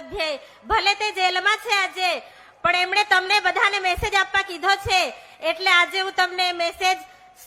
ધારાસભ્ય ભલે તે જેલમાં છે આજે, પણ એમણે તમને બધાને મેસેજ આપવા કીધો છે. એટલે આજે હું તમને મેસેજ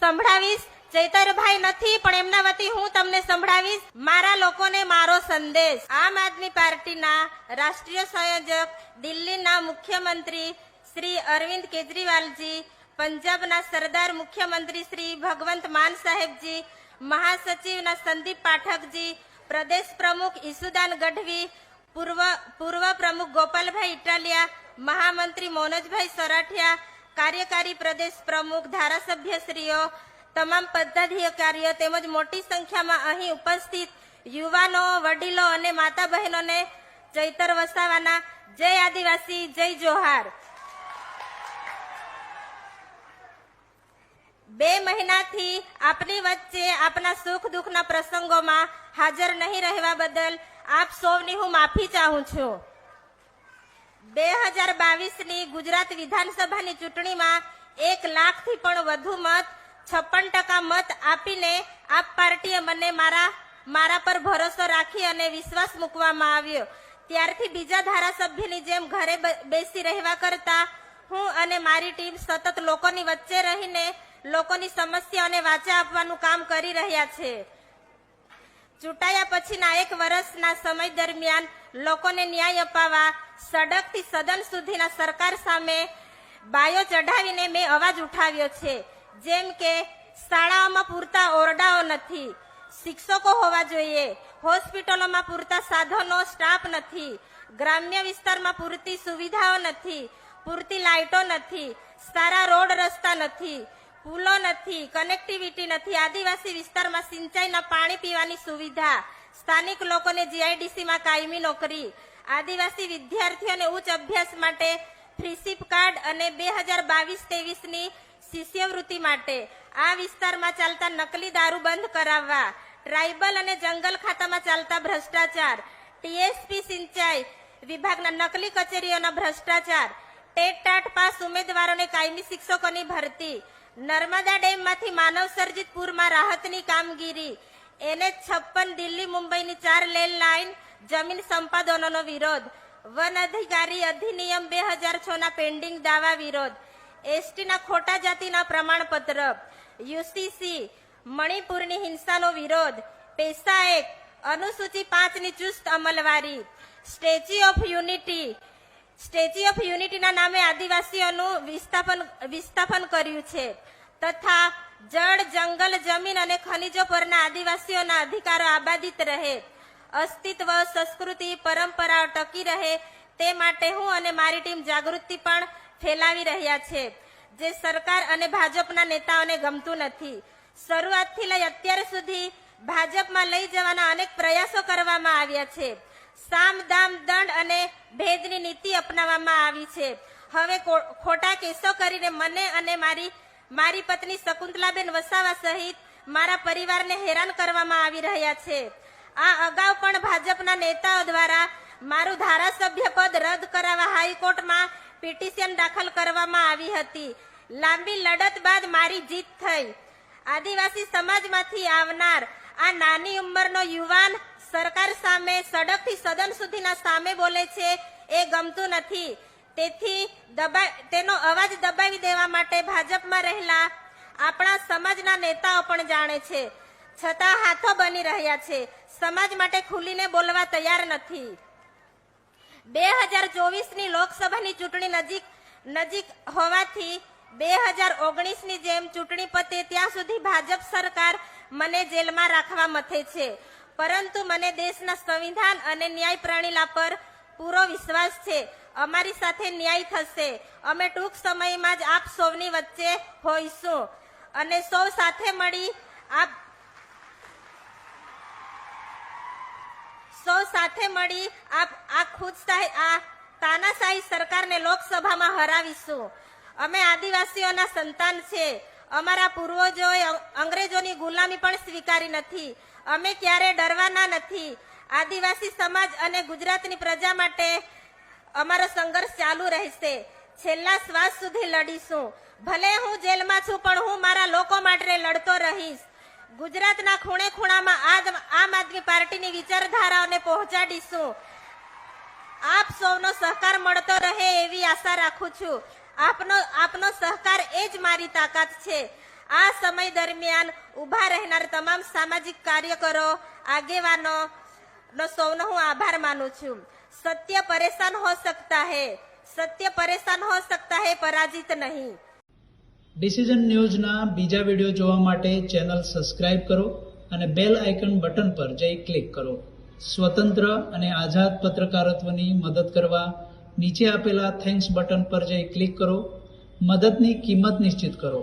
સંભળાવીશ. ચૈતરભાઈ નથી, પણ એમના વતી હું તમને સંભળાવીશ. મારા લોકોને મારો સંદેશ. આમ આદમી પાર્ટીના રાષ્ટ્રીય સંયોજક, દિલ્હીના મુખ્યમંત્રી શ્રી અરવિંદ કેજરીવાલજી, પંજાબના સરદાર મુખ્યમંત્રી શ્રી ભગવંત માન સાહેબજી, મહાસચિવના સંદીપ પાઠકજી, પ્રદેશ પ્રમુખ ઈસુદાન ગઢવી પૂર્વ પૂર્વ પ્રમુખ ગોપાલભાઈ ઇટાલિયા, મહામંત્રી મોનોજભાઈ સરાઠિયા, કાર્યકારી પ્રદેશ પ્રમુખ, ધારાસભ્યશ્રીઓ, તમામ પદાધિકારીઓ તેમજ મોટી સંખ્યામાં અહીં ઉપસ્થિત યુવાનો, વડીલો અને માતા બહેનોને ચૈતર વસાવાના જય આદિવાસી, જય જોહાર. બે મહિનાથી આપની વચ્ચે આપના સુખ દુઃખના પ્રસંગોમાં હાજર નહીં રહેવા બદલ આપ સૌની હું માફી ચાહું છું. બે હજાર બાવીસની ગુજરાત વિધાનસભાની ચૂંટણીમાં એક લાખથી પણ વધુ મત, છપ્પન ટકા મત આપીને આપ પાર્ટીએ મને મારા મારા પર ભરોસો રાખી અને વિશ્વાસ મૂકવામાં આવ્યો. ત્યારથી બીજા ધારાસભ્યની જેમ ઘરે બેસી રહેવા કરતા હું અને મારી ટીમ સતત લોકોની વચ્ચે રહીને લોકોની સમસ્યાઓને વાચા આપવાનું કામ કરી રહ્યા છે. ચૂંટાયા પછીના એક વર્ષના સમય દરમિયાન લોકોને ન્યાય અપાવવા સડકથી સદન સુધીના સરકાર સામે બાયો ચઢાવીને મેં અવાજ ઉઠાવ્યો છે. જેમ કે, શાળાઓમાં પૂરતા ઓરડાઓ નથી, શિક્ષકો હોવા જોઈએ, હોસ્પિટલોમાં પૂરતા સાધનો, સ્ટાફ નથી, ગ્રામ્ય વિસ્તારમાં પૂરતી સુવિધાઓ નથી, પૂરતી લાઇટો નથી, સારા રોડ રસ્તા નથી પુલો નથી કનેક્ટિવિટી નથી. આદિવાસી વિસ્તારમાં સિંચાઈના પાણી પીવાની સુવિધા. સ્થાનિક લોકોને જીઆઈડીસીમાં કાયમી નોકરી. આદિવાસી વિદ્યાર્થીઓને ઉચ્ચ અભ્યાસ માટે ફ્રીશીપ કાર્ડ અને બે હજાર બાવીસ ત્રેવીસની શિષ્યવૃત્તિ માટે. આ વિસ્તારમાં ચાલતા નકલી દારૂ બંધ કરાવવા. ટ્રાઇબલ અને જંગલ ખાતામાં ચાલતા ભ્રષ્ટાચાર. ટીએસપી સિંચાઈ વિભાગના નકલી કચેરીઓના ભ્રષ્ટાચાર. ટેટ ટાટ પાસ ઉમેદવારોને કાયમી શિક્ષકોની ભરતી. નર્મદા ડેમમાંથી માનવ સર્જિત પૂરમાં રાહતની કામગીરી. એને છપ્પન દિલ્હી મુંબઈની ચાર લેન લાઇન, જમીન સંપાદનોનો વિરોધ. વન અધિકારી અધિનિયમ બે હજાર છના પેન્ડિંગ દાવા વિરોધ. એસટીના ખોટા જાતિના પ્રમાણપત્ર. યુસીસી, મણિપુરની હિંસાનો વિરોધ. પેસા એક, અનુસૂચિ પાંચની ચુસ્ત અમલવારી. Statue of unity. Statue of યુનિટીના નામે આદિવાસીઓનું વિસ્થાપન વિસ્થાપન કર્યું છે. તથા જળ, જંગલ, જમીન અને ખનિજો પરના આદિવાસીઓના અધિકારો આબાદિત રહે. અસ્તિત્વ, સંસ્કૃતિ, પરંપરાઓ ટકી રહે તે માટે હું અને મારી ટીમ જાગૃતિ પણ ફેલાવી રહ્યા છે. જે સરકાર અને ભાજપના નેતાઓને ગમતું નથી. શરૂઆતથી લઈ અત્યાર સુધી ભાજપમાં લઈ જવાના અનેક પ્રયાસો કરવામાં આવ્યા છે. સામ દામ દંડ અને ભેદની નીતિ અપનાવવામાં આવી છે. હવે ખોટા કેસો કરીને મને અને મારી મારી પત્ની શકુંતલાબેન વસાવા સહિત મારા પરિવારને હેરાન કરવામાં આવી રહ્યા છે. આ અગાઉ પણ ભાજપના નેતાઓ દ્વારા મારું ધારાસભ્ય પદ રદ કરાવવા હાઈકોર્ટમાં પિટિશન દાખલ કરવામાં આવી હતી. લાંબી લડત બાદ મારી જીત થઈ. આદિવાસી સમાજમાંથી આવનાર આ નાની ઉંમરનો યુવાન સરકાર સામે, સડકથી સદન સુધીના સામે બોલે છે, એ ગમતું નથી. તેથી દબાઈ, તેનો અવાજ દબાવી દેવા માટે ભાજપમાં રહેલા આપણા સમાજના નેતાઓ પણ જાણે છે. છતાં હાથો બની રહ્યા છે. સમાજ માટે ખુલીને બોલવા તૈયાર નથી. બે હજાર ચોવીસની લોકસભાની ચૂંટણી નજીક નજીક હોવાથી બે હજાર ઓગણીસની જેમ ચૂંટણી પતે, ત્યાં સુધી ભાજપ સરકાર મને જેલમાં રાખવા મથે છે. પરંતુ મને દેશના સંવિધાન અને ન્યાય પ્રણાલી પર પૂરો વિશ્વાસ છે. અમારી સાથે ન્યાય થશે. અમે ટૂંક સમયમાં જ આપ સૌની વચ્ચે હોઈશું. અને સૌ સાથે મળી આપ સૌ સાથે મળી આ આ ખુદશાહી આ તાનાશાહી સરકારને લોકસભામાં હરાવીશું. અમે આદિવાસીઓના સંતાન છે. અમારા પૂર્વજોએ અંગ્રેજોની ગુલામી પણ સ્વીકારી નથી. અમે ક્યારે ડરવાના નથી. આદિવાસી સમાજ અને ગુજરાતની પ્રજા માટે અમારો સંઘર્ષ ચાલુ રહેશે. છેલ્લા શ્વાસ સુધી લડીશું. ભલે હું જેલમાં છું, પણ હું મારા લોકો માટે લડતો રહીશ. ગુજરાતના ખૂણે ખૂણામાં આમ આદમી પાર્ટીની વિચારધારાઓને પહોંચાડીશું. આપ સૌનો સહકાર મળતો રહે એવી આશા રાખું છું. આપનો આપનો સહકાર એ જ મારી તાકાત છે. આ સમય દરમિયાન ઊભા રહેનાર તમામ સામાજિક કાર્યકરો આગેવાનો નો સૌનો હું આભાર માનું છું. સત્ય પરેશાન હો સકતા હે, સત્ય પરેશાન હો સકતા હે, પરાજિત નહીં. ડિસિઝન ન્યૂઝના બીજા વિડિયો જોવા માટે ચેનલ સબસ્ક્રાઇબ કરો અને બેલ આઇકન બટન પર જઈ ક્લિક કરો. સ્વતંત્ર અને આઝાદ પત્રકારત્વની મદદ કરવા નીચે આપેલા થેન્ક્સ બટન પર જઈ ક્લિક કરો. મદદની કિંમત નિશ્ચિત કરો.